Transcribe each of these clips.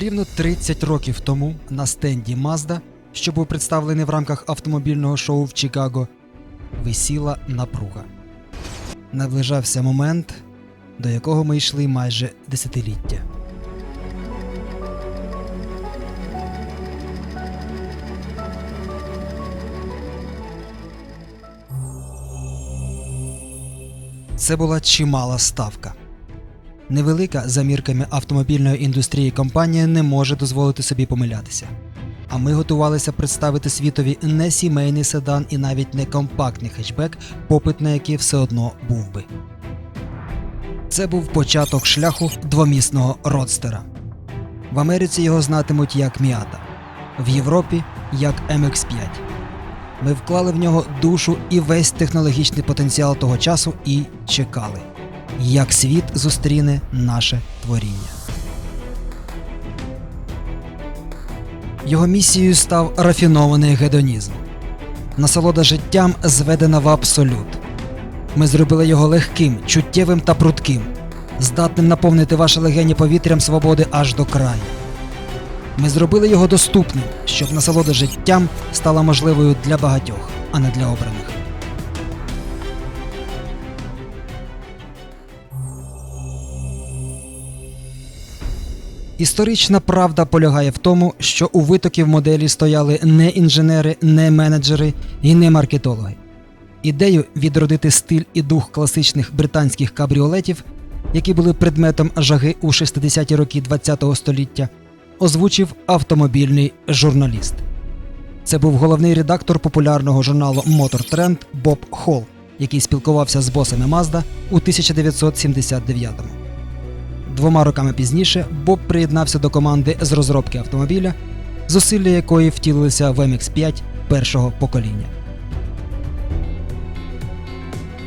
Рівно 30 років тому на стенді Mazda, що був представлений в рамках автомобільного шоу в Чикаго, висіла напруга. Наближався момент, до якого ми йшли майже десятиліття. Це була чимала ставка. Невелика за мірками автомобільної індустрії компанія не може дозволити собі помилятися. А ми готувалися представити світові не сімейний седан і навіть не компактний хетчбек, попит на який все одно був би. Це був початок шляху двомісного родстера. В Америці його знатимуть як Міата, в Європі як MX5. Ми вклали в нього душу і весь технологічний потенціал того часу і чекали, як світ зустріне наше творіння. Його місією став рафінований гедонізм. Насолода життям зведена в абсолют. Ми зробили його легким, чуттєвим та прудким, здатним наповнити ваші легені повітрям свободи аж до краю. Ми зробили його доступним, щоб насолода життям стала можливою для багатьох, а не для обраних. Історична правда полягає в тому, що у витоків моделі стояли не інженери, не менеджери і не маркетологи. Ідею відродити стиль і дух класичних британських кабріолетів, які були предметом жаги у 60-ті роки ХХ століття, озвучив автомобільний журналіст. Це був головний редактор популярного журналу Motor Trend Боб Холл, який спілкувався з босами Mazda у 1979-му. Двома роками пізніше Боб приєднався до команди з розробки автомобіля, зусилля якої втілилися в MX5 першого покоління.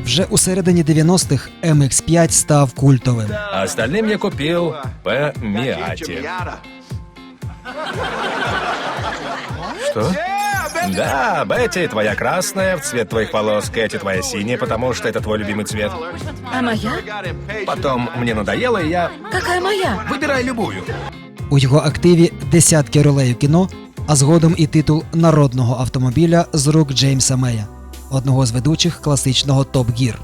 Вже у середині 90-х MX5 став культовим. А остальным я купил по Миате. Что? Да, Бетти, твоя красная, в цвет твоих волос, Кэти, твоя синяя, потому что это твой любимый цвет. А моя? Потом мне надоело, и я... Какая моя? Выбирай любую. У його активі десятки ролей у кіно, а згодом і титул народного автомобіля з рук Джеймса Мея, одного з ведучих класичного Топ Гір.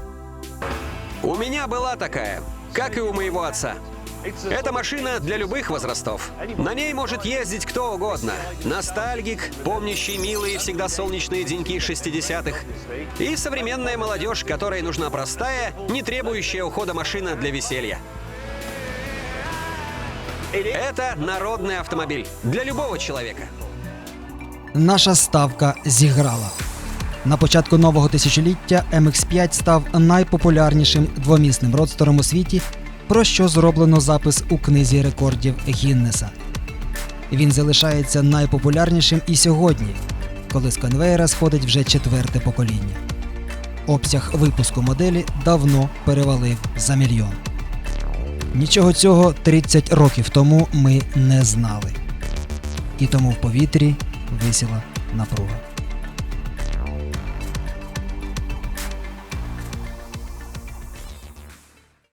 У меня была такая, как и у моего отца. Это машина для любых возрастов. На ней может ездить кто угодно. Ностальгик, помнящий милые всегда солнечные деньки 60-х. И современная молодежь, которой нужна простая, не требующая ухода машина для веселья. Это народный автомобиль для любого человека. Наша ставка зіграла. На початку нового тисячоліття MX5 став найпопулярнішим двомісним родстером у світі, про що зроблено запис у книзі рекордів Гіннеса. Він залишається найпопулярнішим і сьогодні, коли з конвейера сходить вже четверте покоління. Обсяг випуску моделі давно перевалив за мільйон. Нічого цього 30 років тому ми не знали. І тому в повітрі висіла напруга.